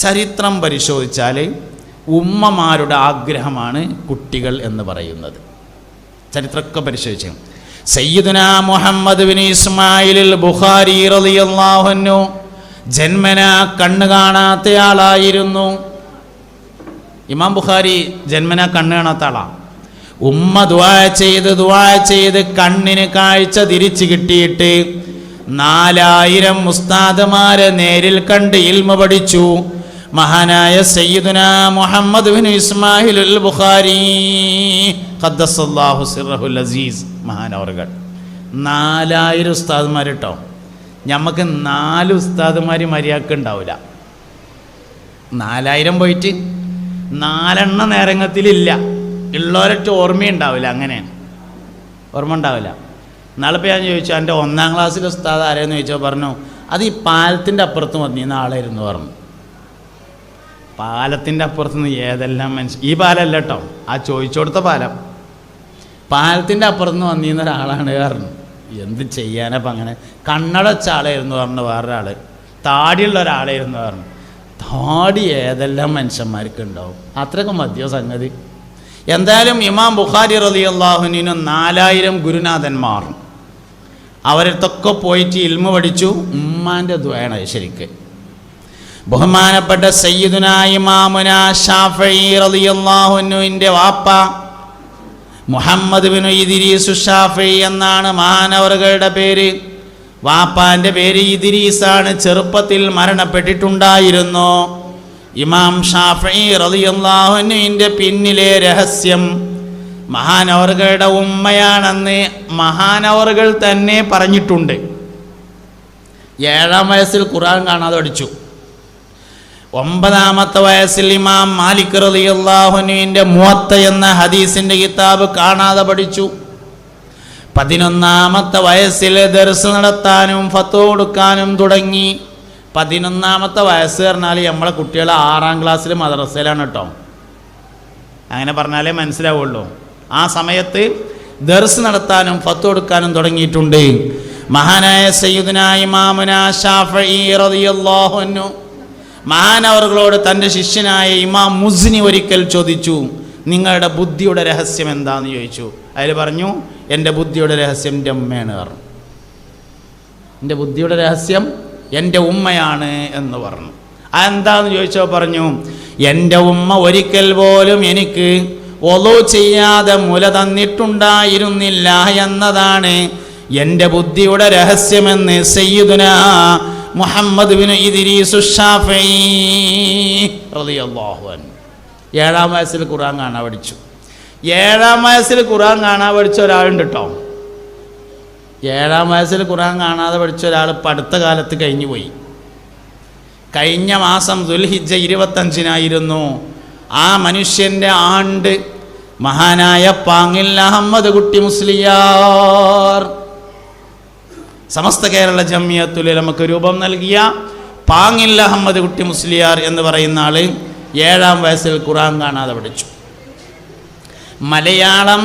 ചരിത്രം പരിശോധിച്ചാൽ ഉമ്മമാരുടെ ആഗ്രഹമാണ് കുട്ടികൾ എന്ന് പറയുന്നത്. ചരിത്രമൊക്കെ പരിശോധിച്ചു. സയ്യിദുന മുഹമ്മദ് ബിൻ ഇസ്മായിലിൽ ബുഖാരി റളിയല്ലാഹു അൻഹു ജന്മന കണ്ണ് കാണാത്തയാളായിരുന്നു. ഇമാം ബുഖാരി ജന്മന കണ്ണ് കാണാത്ത ആളാണ് ഉമ്മ ദുആ ചെയ്ത് ദുആ ചെയ്ത് കണ്ണിന് കാഴ്ച തിരിച്ചു കിട്ടിയിട്ട് നാലായിരം ഉസ്താദമാരെ നേരിൽ കണ്ട് ഇൽമ പഠിച്ചു. മഹാനായ സയ്യിദുന Muhammad bin Ismail al Bukhari. ഖദ്ദസല്ലാഹു സിറഹുൽ അസീസ്. മഹാനവർകൾ നാലായിരം ഉസ്താദ്മാർ കേട്ടോ ഞമ്മക്ക് നാല് ഉസ്താദ്മാർ മര്യാദയ്ക്ക് ഉണ്ടാവില്ല നാലായിരം പോയിട്ട് നാലെണ്ണ നേരങ്ങത്തിലില്ല. ഉള്ളവരൊറ്റ ഓർമ്മയുണ്ടാവില്ല അങ്ങനെ. ഓർമ്മ ഉണ്ടാവില്ല നാളിപ്പോൾ ഞാൻ ചോദിച്ചു എന്റെ ഒന്നാം ക്ലാസ്സിലെ ഉസ്താദ് ആരെയെന്ന് ചോദിച്ചോ പറഞ്ഞു അത് ഈ പാലത്തിന്റെ അപ്പുറത്ത് വന്നിരുന്ന ആളായിരുന്നു പറഞ്ഞു. പാലത്തിന്റെ അപ്പുറത്ത് നിന്ന് ഏതെല്ലാം മനുഷ്യൻ ഈ പാലല്ല കേട്ടോ ആ ചോദിച്ചുകൊടുത്ത പാലം. പാലത്തിന്റെ അപ്പുറത്ത് നിന്ന് വന്നിരുന്ന ഒരാളാണ് പറഞ്ഞു. എന്ത് ചെയ്യാനപ്പം അങ്ങനെ? കണ്ണടച്ച ആളായിരുന്നു പറഞ്ഞു വേറൊരാൾ താടിയുള്ള ഒരാളായിരുന്നു പറഞ്ഞു. താടി ഏതെല്ലാം മനുഷ്യന്മാർക്ക് ഉണ്ടാവും? അത്രയൊക്കെ മതിയോ സംഗതി? എന്തായാലും ഇമാം ബുഖാരി റലി അള്ളാഹുനും നാലായിരം ഗുരുനാഥന്മാർ. അവരത്തൊക്കെ പോയിട്ട് ഇൽമ പഠിച്ചു. ഉമ്മാന്റെ ദ്വേണ ശരിക്ക്. ബഹുമാനപ്പെട്ട സയ്യിദുനായി മാമുന ഷാഫി റളിയല്ലാഹുവിന്റെ വാപ്പ മുഹമ്മദ് ബിനു ഇദിരീസു ഷാഫി എന്നാണ് മഹാനവറുകളുടെ പേര്. വാപ്പാന്റെ പേര് ഇദിരീസാണ്. ചെറുപ്പത്തിൽ മരണപ്പെട്ടിട്ടുണ്ടായിരുന്നു. ഇമാം ഷാഫി റളിയല്ലാഹുവിന്റെ പിന്നിലെ രഹസ്യം മഹാനവറുകളുടെ ഉമ്മയാണെന്ന് മഹാനവറുകൾ തന്നെ പറഞ്ഞിട്ടുണ്ട്. ഏഴാം വയസ്സിൽ ഖുറാൻ കാണാതെ പഠിച്ചു. ഒമ്പതാമത്തെ വയസ്സിൽ ഇമാം മാലിക് റളിയല്ലാഹുവിന്റെ മുവത്ത എന്ന ഹദീസിന്റെ കിതാബ് കാണാതെ പഠിച്ചു. പതിനൊന്നാമത്തെ വയസ്സിൽ ദർസ് നടത്താനും ഫത്ത് കൊടുക്കാനും തുടങ്ങി. പതിനൊന്നാമത്തെ വയസ്സ് പറഞ്ഞാൽ നമ്മളെ കുട്ടികൾ ആറാം ക്ലാസ്സിൽ മദ്രസയിലാണ് കേട്ടോ. അങ്ങനെ പറഞ്ഞാലേ മനസ്സിലാവുള്ളൂ. ആ സമയത്ത് ദർസ് നടത്താനും ഫത്ത് കൊടുക്കാനും തുടങ്ങിയിട്ടുണ്ട്. മഹാനായ സയ്യിദുന മാമുന ഷാഫി റളിയല്ലാഹു അൻഹു മഹാനവറുകളോട് തന്റെ ശിഷ്യനായ ഇമാം മുസ്നി ഒരിക്കൽ ചോദിച്ചു നിങ്ങളുടെ ബുദ്ധിയുടെ രഹസ്യം എന്താന്ന് ചോദിച്ചു? അതിൽ പറഞ്ഞു എന്റെ ബുദ്ധിയുടെ രഹസ്യം എന്റെ ഉമ്മയാണ്. പറഞ്ഞു. എന്റെ ബുദ്ധിയുടെ രഹസ്യം എന്റെ ഉമ്മയാണ് എന്ന് പറഞ്ഞു. അതെന്താന്ന് ചോദിച്ചോ പറഞ്ഞു എന്റെ ഉമ്മ ഒരിക്കൽ പോലും എനിക്ക് ഒലോ ചെയ്യാതെ മുല തന്നിട്ടുണ്ടായിരുന്നില്ല എന്നതാണ് എന്റെ ബുദ്ധിയുടെ രഹസ്യമെന്ന് സയ്യിദുന മുഹമ്മദ് ബിൻ ഇദ്രീസു ഏഴാം വയസ്സിൽ ഖുർആൻ കാണാൻ പഠിച്ചു. ഏഴാം വയസ്സിൽ ഖുർആൻ കാണാൻ പഠിച്ച ഒരാളുണ്ട് കേട്ടോ ഏഴാം വയസ്സിൽ ഖുർആൻ കാണാതെ പഠിച്ച ഒരാൾ പടുത്ത കാലത്ത് കഴിഞ്ഞു പോയി. കഴിഞ്ഞ മാസം ദുൽഹിജ ഇരുപത്തഞ്ചിനായിരുന്നു. ആ മനുഷ്യന്റെ ആണ്ട് മഹാനായ പാങ്ങിൽ അഹമ്മദ് കുട്ടി മുസ്ലിയാർ. സമസ്ത കേരള ജമിയത്തുൽ നമുക്ക് രൂപം നൽകിയ പാങ്ങിൽ അഹമ്മദ് കുട്ടി മുസ്ലിയാർ എന്ന് പറയുന്ന ആൾ ഏഴാം വയസ്സിൽ ഖുറാൻ കാണാതെ പഠിച്ചു. മലയാളം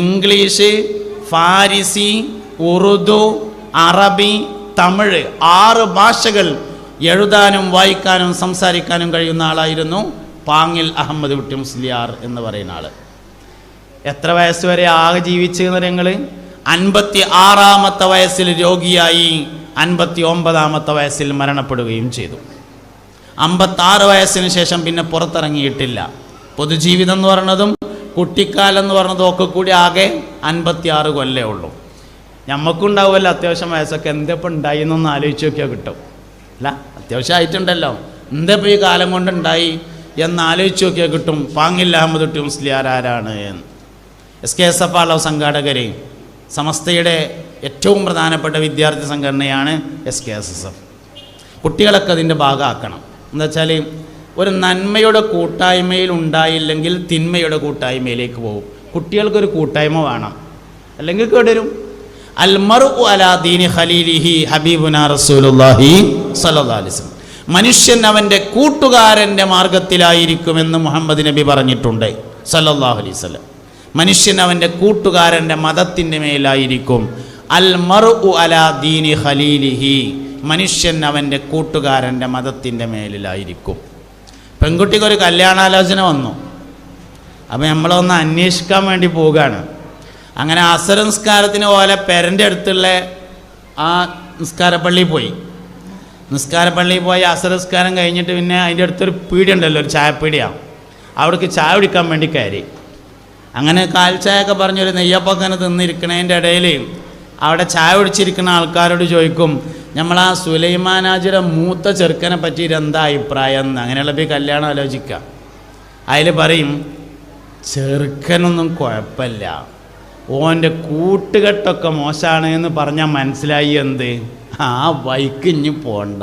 ഇംഗ്ലീഷ് ഫാരിസി ഉറുദു അറബി തമിഴ് ആറ് ഭാഷകൾ എഴുതാനും വായിക്കാനും സംസാരിക്കാനും കഴിയുന്ന ആളായിരുന്നു പാങ്ങിൽ അഹമ്മദ് കുട്ടി മുസ്ലിയാർ എന്ന് പറയുന്ന ആൾ. എത്ര വയസ്സ് വരെ ആകെ ജീവിച്ചെന്ന് ഞങ്ങൾ അൻപത്തി ആറാമത്തെ വയസ്സിൽ രോഗിയായി അൻപത്തി ഒമ്പതാമത്തെ വയസ്സിൽ മരണപ്പെടുകയും ചെയ്തു. അമ്പത്താറ് വയസ്സിന് ശേഷം പിന്നെ പുറത്തിറങ്ങിയിട്ടില്ല. പൊതുജീവിതം എന്ന് പറഞ്ഞതും കുട്ടിക്കാലം എന്ന് പറഞ്ഞതും ഒക്കെ കൂടി ആകെ അൻപത്തി ആറ് കൊല്ലേ ഉള്ളൂ. ഞമ്മക്കുണ്ടാവുമല്ലോ അത്യാവശ്യം വയസ്സൊക്കെ. എന്തെപ്പോൾ ഉണ്ടായി എന്നൊന്ന് ആലോചിച്ച് നോക്കിയാൽ കിട്ടും. അല്ല അത്യാവശ്യം ആയിട്ടുണ്ടല്ലോ. എന്തപ്പോൾ ഈ കാലം കൊണ്ടുണ്ടായി എന്ന് ആലോചിച്ച് നോക്കിയാൽ കിട്ടും. പാങ്ങില്ല അഹമ്മദ് ടി മുസ്ലിയാർ ആരാണ് എന്ന്. എസ് കെ എസ് എഫ് ആളോ സംഘാടകരെ. സമസ്തയുടെ ഏറ്റവും പ്രധാനപ്പെട്ട വിദ്യാർത്ഥി സംഘടനയാണ് S K S S F കുട്ടികളൊക്കെ അതിന്റെ ഭാഗമാക്കണം. എന്താ വെച്ചാൽ ഒരു നന്മയുടെ കൂട്ടായ്മയിൽ ഉണ്ടായില്ലെങ്കിൽ തിന്മയുടെ കൂട്ടായ്മയിലേക്ക് പോകും. കുട്ടികൾക്കൊരു കൂട്ടായ്മ വേണം. അല്ലെങ്കിൽ കേടരും അൽമറു അലാ ദീനി ഖലീലിഹി ഹബീബുന അലൈഹി വസല്ലം. മനുഷ്യൻ അവന്റെ കൂട്ടുകാരന്റെ മാർഗത്തിലായിരിക്കുമെന്ന് മുഹമ്മദ് നബി പറഞ്ഞിട്ടുണ്ട്. അലൈഹി വസല്ലം. മനുഷ്യൻ അവന്റെ കൂട്ടുകാരന്റെ മതത്തിന്റെ മേലായിരിക്കും. അൽ മറു അലാ ദീനി ഖലീലിഹി. മനുഷ്യൻ അവന്റെ കൂട്ടുകാരന്റെ മതത്തിന്റെ മേലിലായിരിക്കും. പെൺകുട്ടിക്കൊരു കല്യാണാലോചന വന്നു. അപ്പോൾ നമ്മളൊന്ന് അന്വേഷിക്കാൻ വേണ്ടി പോവുകയാണ്. അങ്ങനെ അസരംസ്കാരത്തിന് പോലെ പെരന്റെ അടുത്തുള്ള ആ നിസ്കാരപ്പള്ളിയിൽ പോയി. നിസ്കാരപ്പള്ളിയിൽ പോയി അസരസ്കാരം കഴിഞ്ഞിട്ട് പിന്നെ അതിന്റെ അടുത്തൊരു പീടിയുണ്ടല്ലോ ഒരു ചായപ്പീടിയാണ് അവിടേക്ക് ചായ കുടിക്കാൻ വേണ്ടി കയറി. അങ്ങനെ കാൽച്ചായൊക്കെ പറഞ്ഞൊരു നെയ്യപ്പൊക്കെ തിന്നിരിക്കണതിന്റെ ഇടയിൽ അവിടെ ചായ കുടിച്ചിരിക്കുന്ന ആൾക്കാരോട് ചോദിക്കും നമ്മൾ ആ സുലൈമാനാജിയുടെ മൂത്ത ചെറുക്കനെ പറ്റിയിട്ട് എന്താ അഭിപ്രായം? എന്ന്. അങ്ങനെയുള്ള പോയി കല്യാണം ആലോചിക്കുക അതിൽ പറയും ചെറുക്കനൊന്നും കുഴപ്പമില്ല. ഓന്റെ കൂട്ടുകെട്ടൊക്കെ മോശമാണ് എന്ന് പറഞ്ഞാൽ മനസ്സിലായി എന്ത്? ആ വൈക്ക് ഇനി പോണ്ട.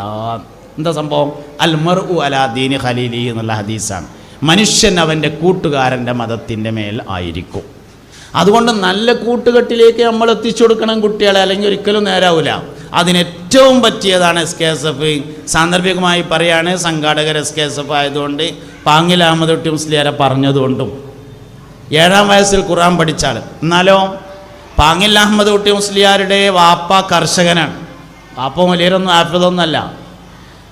എന്താ സംഭവം? അൽമർ ഉ അലാദീൻ ഖലീലി എന്നുള്ള ഹദീസാണ്. മനുഷ്യൻ അവന്റെ കൂട്ടുകാരന്റെ മതത്തിന്റെ മേൽ ആയിരിക്കും. അതുകൊണ്ട് നല്ല കൂട്ടുകെട്ടിലേക്ക് നമ്മൾ എത്തിച്ചു കൊടുക്കണം കുട്ടികളെ അല്ലെങ്കിൽ ഒരിക്കലും നേരാവില്ല അതിന് ഏറ്റവും പറ്റിയതാണ് എസ് കെ എസ് എഫ് സാന്ദർഭികമായി പറയാണ് സംഘാടകർ എസ് കെ എസ് എഫ് ആയതുകൊണ്ട് പാങ്ങിൽ അഹമ്മദ് കുട്ടി മുസ്ലിയാരെ പറഞ്ഞതുകൊണ്ടും. ഏഴാം വയസ്സിൽ ഖുറാൻ പഠിച്ചാൽ എന്നാലോ പാങ്ങിൽ അഹമ്മദ് കുട്ടി മുസ്ലിയാരുടെ വാപ്പ കർഷകനാണ്. വാപ്പ മുലിയരൊന്നും ആപ്പിതൊന്നല്ല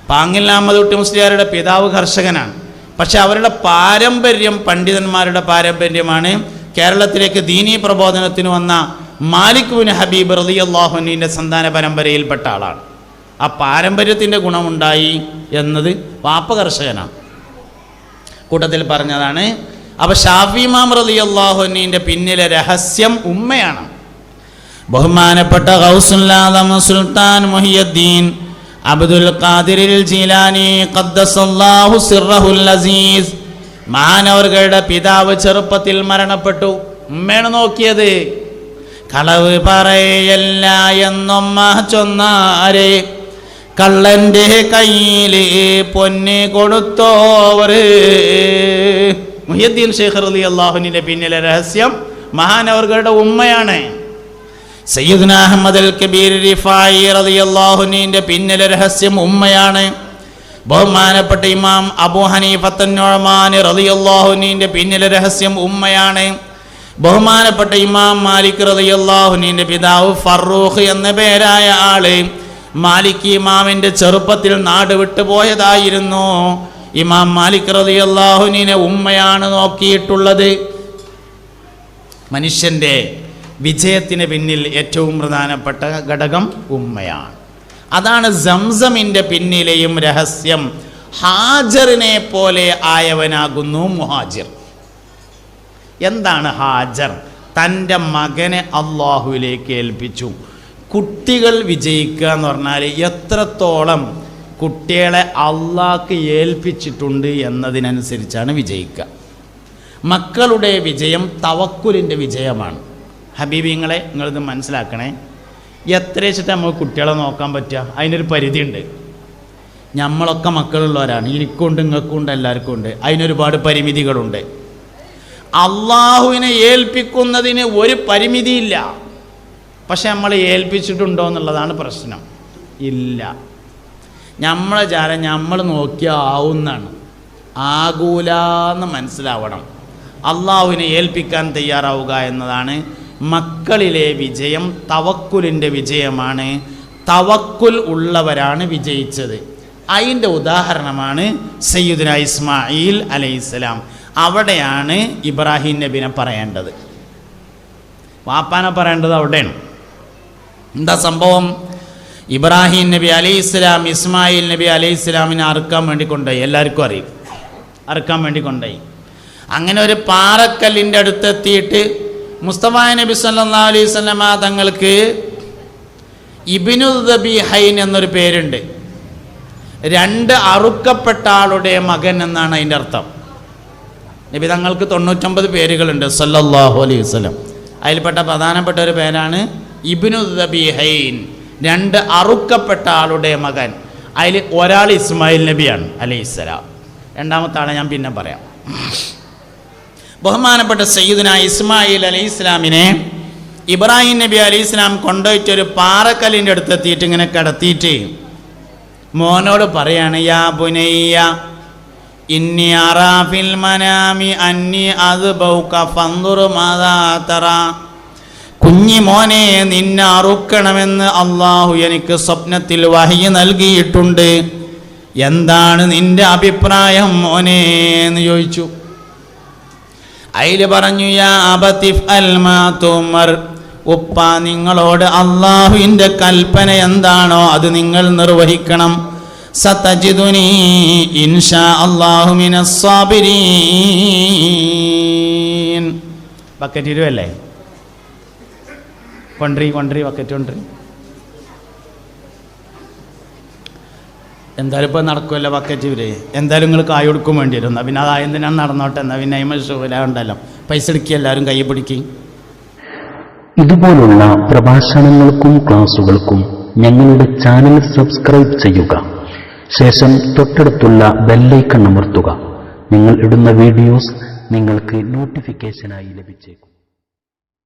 പാങ്ങിൽ അഹമ്മദ് കുട്ടി മുസ്ലിയാരുടെ പിതാവ് കർഷകനാണ്. പക്ഷെ അവരുടെ പാരമ്പര്യം പണ്ഡിതന്മാരുടെ പാരമ്പര്യമാണ്. കേരളത്തിലേക്ക് ദീനീ പ്രബോധനത്തിന് വന്ന മാലിക് ബിൻ ഹബീബ് റലി അള്ളാഹുനീന്റെ സന്താന പരമ്പരയിൽപ്പെട്ട ആളാണ്. ആ പാരമ്പര്യത്തിന്റെ ഗുണമുണ്ടായി എന്നത് വാപ്പ കർഷകനാണ്. കൂട്ടത്തിൽ പറഞ്ഞതാണ് അപ്പോൾ ഷാഫിമാം റലി അള്ളാഹുനീന്റെ പിന്നിലെ രഹസ്യം ഉമ്മയാണ്. ബഹുമാനപ്പെട്ട ഹൗസുല്ലാദം സുൽത്താൻ മുഹിയുദ്ദീൻ അബ്ദുൽ ഖാദിറിൽ ജീലാനി ഖദ്ദസല്ലാഹു സിർറഹുൽ അസീസ്. മഹാനവറുകളുടെ പിതാവ് ചെറുപ്പത്തിൽ മരണപ്പെട്ടു. ഉമ്മയാണ് നോക്കിയത്. കളവ് പറയല്ല എന്നൊമ്മ ചൊന്നാരെ. കള്ളന്റെ കയ്യിൽ പൊന്ന് കൊടുത്തോവര്. മുഹ്യദ്ദീൻ ഷേഖർ അലി അള്ളാഹുവിന്റെ പിന്നിലെ രഹസ്യം മഹാനവർകളുടെ ഉമ്മയാണ്. സയ്യിദ്ന അഹമ്മദ് അൽ കബീർ റിഫായി റളിയല്ലാഹുവിന്റെ പിന്നിലെ രഹസ്യം ഉമ്മയാണ്. ബഹുമാനപ്പെട്ട ഇമാം അബൂ നുഅ്മാൻ റളിയല്ലാഹുവിന്റെ പിന്നിലെ രഹസ്യം ഉമ്മയാണ്. ബഹുമാനപ്പെട്ട ഇമാം മാലിക് റളിയല്ലാഹുവിന്റെ പിതാവ് ഫറൂഖ് എന്ന പേരായ ആൾ മാലിക് ഇമാമിന്റെ ചെറുപ്പത്തിൽ നാട് വിട്ടുപോയതായിരുന്നു ഇമാം മാലിക് റളിയല്ലാഹുവിനെ ഉമ്മയാണ് നോക്കിയിട്ടുള്ളത്. മനുഷ്യന്റെ വിജയത്തിന് പിന്നിൽ ഏറ്റവും പ്രധാനപ്പെട്ട ഘടകം ഉമ്മയാണ്. അതാണ് സംസമിന്റെ പിന്നിലെയും രഹസ്യം. ഹാജറിനെ പോലെ ആയവനാകുന്നു മുഹാജിർ. എന്താണ് ഹാജർ? തന്റെ മകനെ അള്ളാഹുവിലേക്ക് ഏൽപ്പിച്ചു. കുട്ടികൾ വിജയിക്കുക എന്ന് പറഞ്ഞാൽ എത്രത്തോളം കുട്ടികളെ അള്ളാഹ്ക്ക് ഏൽപ്പിച്ചിട്ടുണ്ട് എന്നതിനനുസരിച്ചാണ് വിജയിക്കുക. മക്കളുടെ വിജയം തവക്കുലിന്റെ വിജയമാണ്. ഹബീബിങ്ങളെ നിങ്ങളിത് മനസ്സിലാക്കണേ. എത്ര വെച്ചിട്ട് നമുക്ക് കുട്ടികളെ നോക്കാൻ പറ്റുക? അതിനൊരു പരിധിയുണ്ട്. നമ്മളൊക്കെ മക്കളുള്ളവരാണ്. എനിക്കുണ്ട് നിങ്ങൾക്കുണ്ട് എല്ലാവർക്കും ഉണ്ട്. അതിനൊരുപാട് പരിമിതികളുണ്ട്. അള്ളാഹുവിനെ ഏൽപ്പിക്കുന്നതിന് ഒരു പരിമിതിയില്ല. പക്ഷെ നമ്മൾ ഏൽപ്പിച്ചിട്ടുണ്ടോ എന്നുള്ളതാണ് പ്രശ്നം. ഇല്ല. നമ്മളെ ജാല നമ്മൾ നോക്കിയാൽ ആവുന്നാണ് ആകൂലാന്ന് മനസ്സിലാവണം. അള്ളാഹുവിനെ ഏൽപ്പിക്കാൻ തയ്യാറാവുക എന്നതാണ് മക്കളിലെ വിജയം തവക്കുലിന്റെ വിജയമാണ്. തവക്കുൽ ഉള്ളവരാണ് വിജയിച്ചത്. അതിന്റെ ഉദാഹരണമാണ് സയ്യുദിന ഇസ്മായിൽ അലൈഹിസ്സലാം. അവിടെയാണ് ഇബ്രാഹിം നബിനെ പറയേണ്ടത്. വാപ്പാനെ പറയേണ്ടത് അവിടെയാണ്. എന്താ സംഭവം? ഇബ്രാഹിം നബി അലൈഹി ഇസ്ലാം ഇസ്മായിൽ നബി അലൈഹി ഇസ്ലാമിനെ അറുക്കാൻ വേണ്ടി കൊണ്ടുപോയി. എല്ലാവർക്കും അറിയും. അറുക്കാൻ വേണ്ടി കൊണ്ടുപോയി. അങ്ങനെ ഒരു പാറക്കല്ലിന്റെ അടുത്തെത്തിയിട്ട് മുസ്തഫ നബി സല്ലാ അലൈഹി തങ്ങൾക്ക് ഇബിനു ദബി ഹൈൻ എന്നൊരു പേരുണ്ട്. രണ്ട് അറുക്കപ്പെട്ട ആളുടെ മകൻ എന്നാണ് അതിന്റെ അർത്ഥം. നബി തങ്ങൾക്ക് തൊണ്ണൂറ്റൊമ്പത് പേരുകളുണ്ട് സല്ലല്ലാഹു അലൈഹി വസല്ലം. അതിൽപ്പെട്ട പ്രധാനപ്പെട്ട ഒരു പേരാണ് ഇബ്നു ദബി ഹൈൻ രണ്ട് അറുക്കപ്പെട്ട ആളുടെ മകൻ. അതിൽ ഒരാൾ ഇസ്മായിൽ നബിയാണ് അലൈഹിസ്സലാം രണ്ടാമത്തെ ആളെ ഞാൻ പിന്നെ പറയാം. ബഹുമാനപ്പെട്ട സയ്യിദിന ഇസ്മായിൽ അലി ഇസ്ലാമിനെ ഇബ്രാഹിം നബി അലി ഇസ്ലാം കൊണ്ടുപോയിട്ട് ഒരു പാറക്കല്ലിന്റെ അടുത്ത് എത്തിയിട്ട് ഇങ്ങനെ കിടത്തിയിട്ട് മോനോട് പറയാണ് യാ ബുനയ്യ ഇന്നി അറാഫിൽ മനാമി അന്നി അത് ബൗക്ക ഫന്തുറു മാതാത്തറ കുഞ്ഞി മോനെ നിന്നെ അറുക്കണമെന്ന് അള്ളാഹു എനിക്ക് സ്വപ്നത്തിൽ വഹി നൽകിയിട്ടുണ്ട്. എന്താണ് നിന്റെ അഭിപ്രായം മോനെ? എന്ന് ചോദിച്ചു. അതിൽ പറഞ്ഞു യാ ഉപ്പ നിങ്ങളോട് അള്ളാഹുവിന്റെ കൽപ്പന എന്താണോ അത് നിങ്ങൾ നിർവഹിക്കണം. സതജിദുനി ഇൻഷാ അള്ളാഹുമിന ബക്കറ്റ് ഇരുവല്ലേ? കൊണ്ടറി കൊണ്ടറി ബക്കറ്റ് കൊണ്ടറി. എന്തായാലും ഇപ്പോൾ നടക്കുമല്ലോ ബക്കറ്റ് ഇവർ. എന്തായാലും നിങ്ങൾ കായ് കൊടുക്കും വേണ്ടി വരും എന്നാൽ പിന്നെ അതായത് എന്തിനാണ് നടന്നോട്ടെ? എന്നാൽ പിന്നെ അയിമ ശൂല ഉണ്ടല്ലോ പൈസ എടുക്കുക എല്ലാവരും കൈ പിടിക്കും. ഇതുപോലുള്ള പ്രഭാഷണങ്ങൾക്കും ക്ലാസുകൾക്കും ഞങ്ങളുടെ ചാനൽ സബ്സ്ക്രൈബ് ചെയ്യുക. ശേഷം തൊട്ടടുത്തുള്ള ബെല്ലൈക്കൺ അമർത്തുക. നിങ്ങൾ ഇടുന്ന വീഡിയോസ് നിങ്ങൾക്ക് നോട്ടിഫിക്കേഷനായി ലഭിച്ചേക്കും.